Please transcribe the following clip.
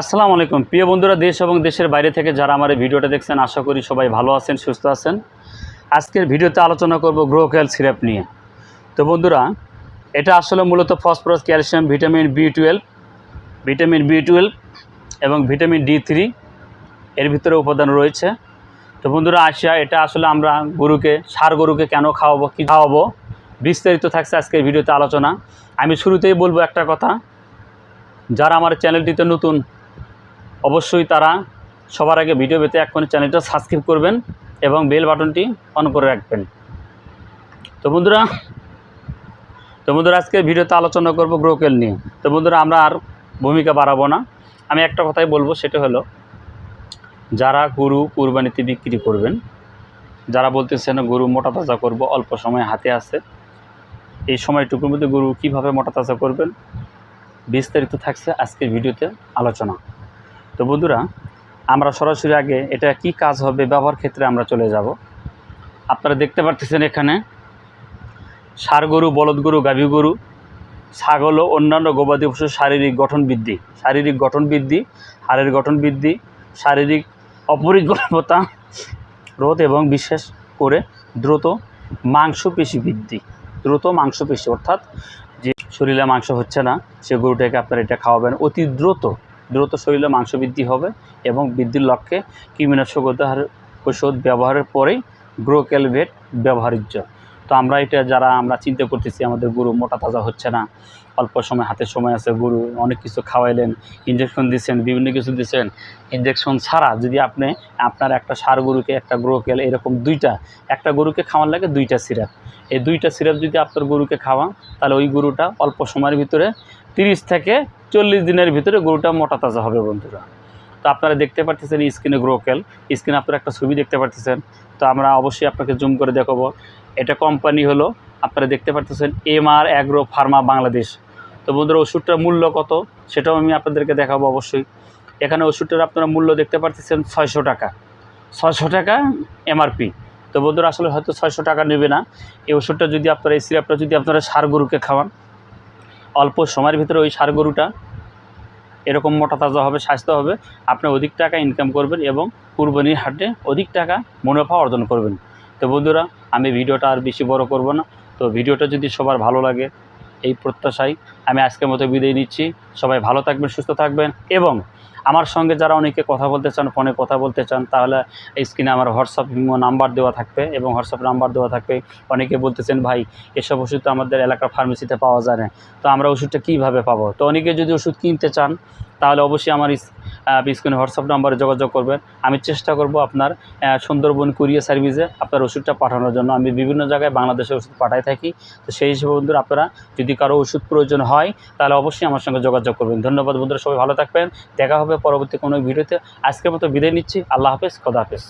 আসসালামু আলাইকুম। প্রিয় বন্ধুরা, দেশ এবং দেশের বাইরে থেকে যারা আমার এই ভিডিওটা দেখছেন, আশা করি সবাই ভালো আছেন, সুস্থ আছেন। আজকের ভিডিওতে আলোচনা করব গ্রোকেল সিরাপ নিয়ে। তো বন্ধুরা, এটা আসলে মূলত phosphorus, calcium, vitamin B twelve, vitamin B twelve এবং ভিটামিন ডি থ্রি এর ভিতরে উপাদান রয়েছে। তো বন্ধুরা, আসিয়া, এটা আসলে আমরা গরুকে, সার গরুকে কেন খাওয়াবো, কী খাওয়াবো, বিস্তারিত থাকছে আজকের ভিডিওতে আলোচনা। আমি শুরুতেই বলব একটা কথা, যারা আমার চ্যানেলটিতে নতুন অবশ্যই তারা সবার আগে ভিডিও পেতে এক্ষুনি চ্যানেলটা সাবস্ক্রাইব করবেন এবং বেল বাটনটি অন করে রাখবেন। তো বন্ধুরা তো বন্ধুরা আজকে ভিডিওতে আলোচনা করব গ্রোকেল নিয়ে। তো বন্ধুরা, আমরা আর ভূমিকা বাড়াবো না। আমি একটা কথাই বলব, সেটা হলো, যারা গরু কুরবানিতে বিক্রি করবেন, যারা বলতেছেন গরু মোটা তাজা করব, অল্প সময় হাতে আছে, এই সময়টুকুর মধ্যে গরু কীভাবে মোটা তাজা করবেন, বিস্তারিত থাকছে আজকের ভিডিওতে আলোচনা। তো বন্ধুরা, আমরা সরাসরি আগে এটা কি কাজ হবে, ব্যবহার ক্ষেত্রে আমরা চলে যাব। আপনারা দেখতে পারতেছেন এখানে ষাঁড় গরু, বলদ গরু, গাভী গরু, ছাগল ও অন্যান্য গবাদি পশুর শারীরিক গঠন বৃদ্ধি। শারীরিক গঠন বৃদ্ধি, হাড়ের গঠন বৃদ্ধি, শারীরিক অপরিকল্পতা রোধ এবং বিশেষ করে দ্রুত মাংসপেশি বৃদ্ধি। দ্রুত মাংসপেশি, অর্থাৎ যে শরীরে মাংস হচ্ছে না, সে গরুটাকে আপনারা এটা খাওয়াবেন অতি দ্রুত। দ্রুত শরীরে মাংস বৃদ্ধি হবে এবং বৃদ্ধির লক্ষ্যে কৃমিনাশক ওষুধ- ব্যবহারের পরেই গ্রো ক্যালভেট ব্যবহার্য তো আমরা এটা যারা আমরা চিন্তা করতেছি, আমাদের গরু মোটা তাজা হচ্ছে না, অল্প সময় হাতে সময় আছে, গরু অনেক কিছু খাওয়াইলেন ইঞ্জেকশন দিচ্ছেন বিভিন্ন কিছু দিচ্ছেন ইঞ্জেকশন ছাড়া যদি আপনি, আপনার একটা সার গরুকে, একটা গ্রোকেল এরকম দুইটা, একটা গরুকে খাওয়ার লাগে দুইটা সিরাপ। এই দুইটা সিরাপ যদি আপনার গরুকে খাওয়ান, তাহলে ওই গরুটা অল্প সময়ের ভিতরে তিরিশ থেকে চল্লিশ দিনের ভিতরে গরুটা মোটা তাজা হবে বন্ধুরা। তো আপনারা দেখতে পাচ্ছেন স্ক্রিনে গ্রোকেল স্ক্রিনে আপনারা একটা ছবি দেখতে পাচ্ছেন তো আমরা অবশ্যই আপনাকে জুম করে দেখাবো। এটা কোম্পানি হলো, আপনারা দেখতে পাচ্ছেন M R agro pharma Bangladesh তো বন্ধুরা, ওষুধটার মূল্য কত? সেটাও আমি আপনাদেরকে দেখাবো অবশ্যই। এখানে ওষুধটার আপনারা মূল্য দেখতে পাচ্ছেন ছয়শো টাকা। ছয়শো টাকা এমআরপি তো বন্ধুরা, আসলে হয়তো ছয়শো টাকা নেবে না। এই ওষুধটা যদি আপনারা, এই সিরাপটা যদি আপনারা সার গরুকে খাওয়ান অল্প সময়ের ভিতরে ওই সার গরুটা এরকম মোটা তাজা হবে, স্বাস্থ্য হবে, আপনি অধিক টাকা ইনকাম করবেন এবং কুরবানির হাটে অধিক টাকা মুনাফা অর্জন করবেন। তো বন্ধুরা, আমি ভিডিওটা আর বেশি বড় করব না। তো ভিডিওটা যদি সবার ভালো লাগে এই প্রত্যাশাই আমি আজকের মতো বিদায় নিচ্ছি। সবাই ভালো থাকবেন, সুস্থ থাকবেন এবং আমার সঙ্গে যারা অনেকে কথা বলতে চান, ফোনে কথা বলতে চান, তাহলে এই স্ক্রিনে আমার হোয়াটসঅ্যাপ নাম্বার দেওয়া থাকবে এবং হোয়াটসঅ্যাপ নাম্বার দেওয়া থাকবে। অনেকে বলতেছেন, ভাই, এসব ওষুধ তো আমাদের এলাকার ফার্মেসিতে পাওয়া যায় না। তো আমরা ওষুধটা কীভাবে পাবো? তো অনেকে যদি ওষুধ কিনতে চান, তাহলে অবশ্যই আমার স্ক্রিনে হোয়াটসঅ্যাপ নাম্বারে যোগাযোগ করবেন। আমি চেষ্টা করব আপনার সুন্দরবন কুরিয়ার সার্ভিসে আপনার ওষুধটা পাঠানোর জন্য। আমি বিভিন্ন জায়গায় বাংলাদেশের ওষুধ পাঠাই থাকি। তো সেই হিসেবে বন্ধুরা, আপনারা যদি কারও ওষুধ প্রয়োজন হয়, তাহলে অবশ্যই আমার সঙ্গে যোগাযোগ করবেন। ধন্যবাদ বন্ধুরা, সবাই ভালো থাকবেন। দেখা হবে পরবর্তী কোনো ভিডিওতে। আজকের মতো বিদায় নিচ্ছি। আল্লাহ হাফেজ, খোদা হাফেজ।